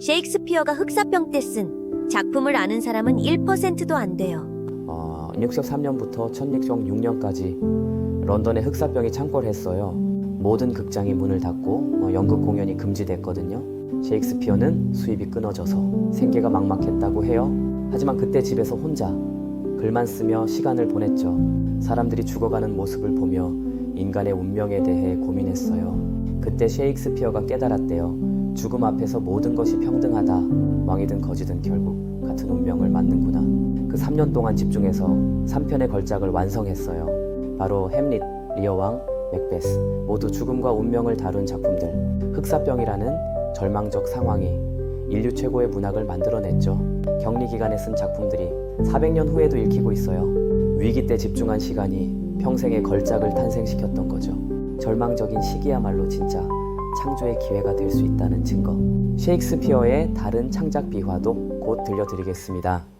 셰익스피어가 흑사병 때 쓴 작품을 아는 사람은 1%도 안 돼요. 어, 1603년부터 1606년까지 런던에 흑사병이 창궐했어요. 모든 극장이 문을 닫고 어, 연극 공연이 금지됐거든요. 셰익스피어는 수입이 끊어져서 생계가 막막했다고 해요. 하지만 그때 집에서 혼자 글만 쓰며 시간을 보냈죠. 사람들이 죽어가는 모습을 보며 인간의 운명에 대해 고민했어요. 그때 셰익스피어가 깨달았대요. 죽음 앞에서 모든 것이 평등하다. 왕이든 거지든 결국 같은 운명을 맞는구나. 그 3년 동안 집중해서 3편의 걸작을 완성했어요. 바로 햄릿, 리어왕, 맥베스 모두 죽음과 운명을 다룬 작품들. 흑사병이라는 절망적 상황이 인류 최고의 문학을 만들어냈죠. 격리 기간에 쓴 작품들이 400년 후에도 읽히고 있어요. 위기 때 집중한 시간이 평생의 걸작을 탄생시켰던 거죠. 절망적인 시기야말로 진짜 창조의 기회가 될 수 있다는 증거. 셰익스피어의 다른 창작 비화도 곧 들려드리겠습니다.